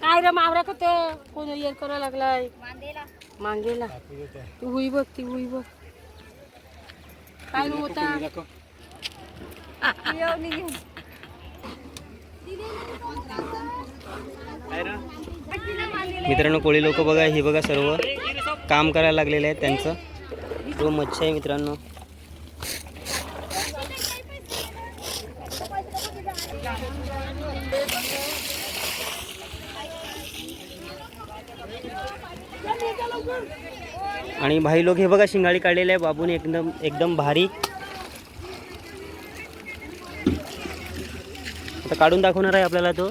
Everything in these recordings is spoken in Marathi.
काय रे मावरा का ते? कोण येर करायला लागलाय? मांगेला ती हुई बघ ती हुई बघ. काय होता? मित्रांनो कोळी लोक बघा हे बघा सर्व. काम करायला लागलेले आहेत त्यांचं. तो मच्छी आहे मित्रांनो. आणि भाई लोक हे बघा शिंगाडी काढलेले आहे. बाबूने एकदम एकदम भारी. आता काढून दाखवणार आहे आपल्याला तो.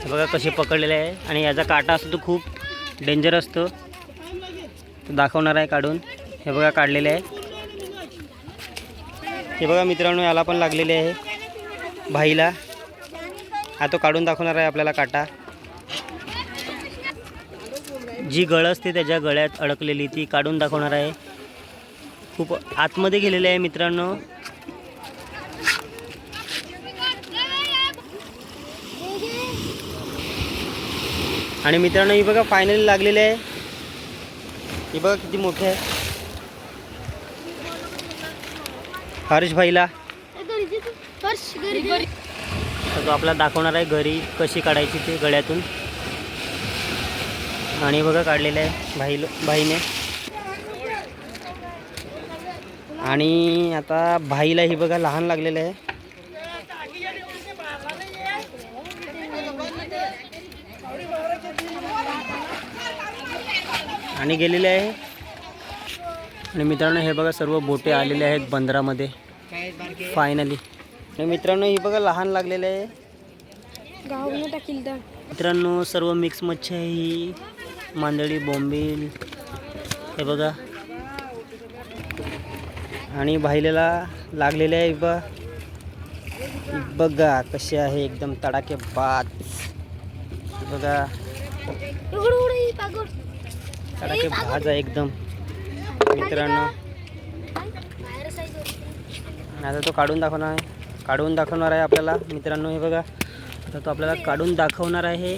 हे बघा कसे पकडलेले आहे. आणि याचा काटा असतो तो खूप डेंजर असतो तो दाखवणार आहे काढून. हे बघा काढलेले आहे. हे बघा मित्रांनो याला पण लागलेले आहे. भाईला. हा तो काढून दाखवणार आहे आपल्याला काटा. जी गळ असते त्याच्या गळ्यात अडकलेली ती काढून दाखवणार आहे. खूप आतमध्ये गेलेले आहे मित्रांनो. आणि मित्रांनो ही बघा फायनली लागलेली आहे. ही बघा किती मोठी आहे. हर्ष भाईला. तर तो आपला दाखवणार आहे घरी कशी काढायची ती गळ्यातून. आणि बघा काढलेलं आहे भाई भाईने. आणि आता भाईला ही बघा लहान लागलेलं आहे. आणि गेलेले आहे. आणि मित्रांनो हे बघा सर्व बोटे आलेले आहेत बंदरामध्ये. फायनली मित्रांनो ही बघा लहान लागलेले आहे. टाकील तर. मित्रांनो सर्व मिक्स मच्छी आहे ही. मांदळी बोंबील. हे बघा. आणि भाईलेला लागलेले आहे बघा. बघा कसे आहे एकदम तडाके बाद बघा. तडाके भाज आहे एकदम. मित्रांनो. आता तो काढून दाखवणार आहे. काढून दाखवणार आहे आपल्याला. मित्रांनो हे बघा. तर तो आपल्याला काढून दाखवणार आहे.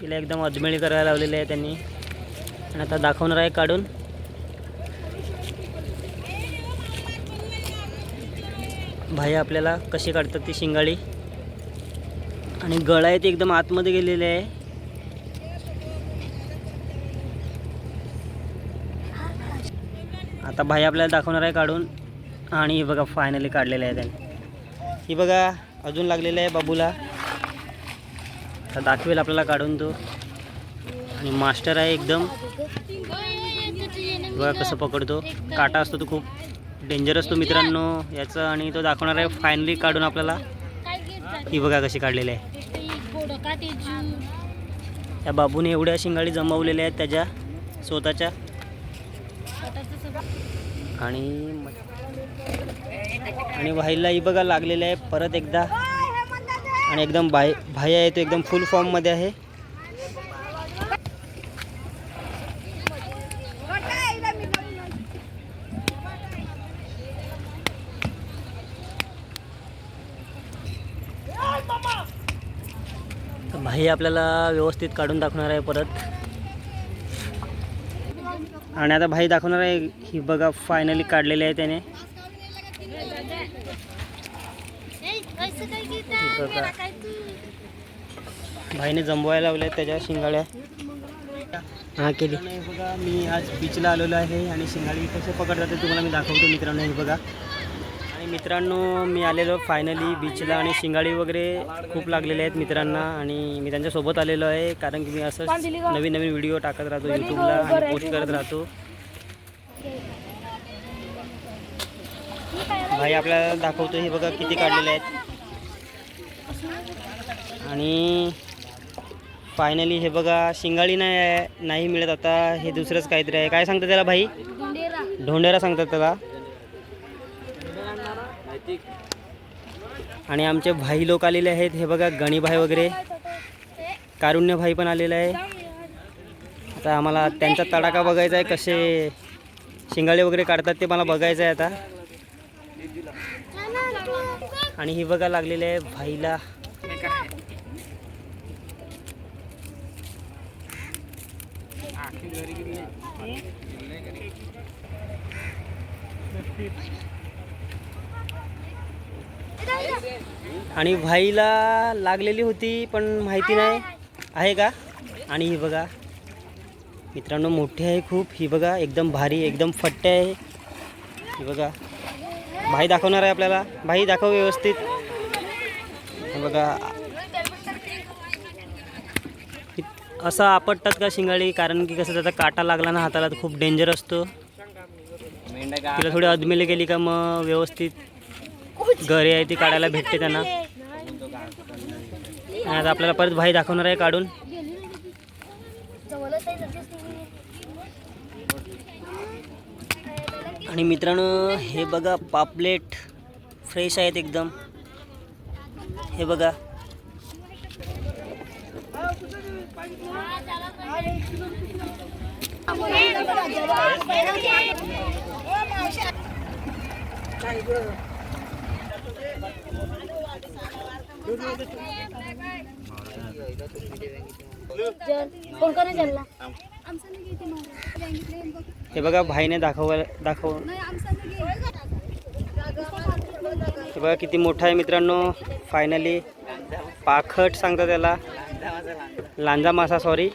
तिला एकदम अजमेळी करायला लावलेली आहे त्यांनी. आणि आता दाखवणार आहे काढून. भाई आपल्याला कशी काढतात ती शिंगाळी आणि गळा आहे ते एकदम आतमध्ये गेलेले आहे. आता भाई आपल्याला दाखवणार आहे काढून. आणि ही बघा फायनली काढलेलं आहे त्याने. ही बघा अजून लागलेलं आहे बाबूला. आता दाखवेल आपल्याला काढून तो. आणि मास्टर आहे एकदम. बघा कसं पकडतो. काटा असतो तो खूप डेंजर असतो मित्रांनो. याचं आणि तो दाखवणार आहे फायनली काढून आपल्याला. ही बघा कशी काढलेली आहे. त्या बाबूने एवढ्या शिंगाडी जमवलेल्या आहेत त्याच्या स्वतःच्या. आणि आणि भाईला ही बघा लागलेलं आहे. परत एकदा. आणि एकदम भाई भाई आहे तो एकदम फुल फॉर्ममध्ये आहे. भाई आपल्याला व्यवस्थित काढून दाखवणार आहे परत. आणि आता भाई दाखवणार आहे ही बघा फायनली काढलेली आहे त्याने. बघा भाईने जमवायला लावल्या त्याच्या शिंगाड्या. हा केली. बघा मी आज बीचला आलेलो आहे आणि शिंगाळी कसे पकडतात ते तुम्हाला मी दाखवतो मित्रांनो हे बघा. मित्रांनो मी आलेलो फायनली बीचला आणि शिंगाडी वगैरे खूप लागलेले आहेत मित्रांना आणि मी त्यांच्यासोबत आलेलो आहे कारण की मी असं नवीन नवीन व्हिडिओ टाकत राहतो यूट्यूबला आणि पोस्ट करत राहतो. भाई आपल्याला दाखवतो हे बघा किती काढलेले आहेत. आणि फायनली हे बघा शिंगाडी नाही नाही मिळत आता हे दुसरंच काहीतरी आहे. काय सांगतात त्याला भाई? ढोंडेरा सांगतात त्याला. आणि आमचे भाई लोक आलेले आहेत. हे बघा गणीभाई वगैरे. कारुण्य भाई पण आलेला आहे. आता आम्हाला त्यांचा तडाखा बघायचा आहे. कसे शिंगाळे वगैरे काढतात ते मला बघायचं आहे आता. आणि ही बघा लागलेली आहे भाईला. आणि भाईला लागलेली होती पण माहिती नाही. आहे का? आणि ही बघा. मित्रांनो मोठी आहे खूप. ही बघा एकदम भारी एकदम फट्टे आहे. ही बघा. भाई दाखवणार आहे आपल्याला. भाई दाखव व्यवस्थित. बघा. असं आपटतात का शिंगाळी कारण की कसं त्याचा काटा लागला ना हाताला तर खूप डेंजर असतो. तिला थोडी अदमेले गेली का मग व्यवस्थित. घरी आहे ती काढायला भेटते त्यांना. आता आपल्याला परत भाई दाखवणार आहे काढून. आणि मित्रांनो हे बघा पापलेट फ्रेश आहेत एकदम. हे बघा. कोण कोण चालला हे बघा भाईने दाखव दाखव. हे बघा किती मोठा आहे मित्रांनो. फायनली पाखट सांगतात त्याला. लांजा मासा सॉरी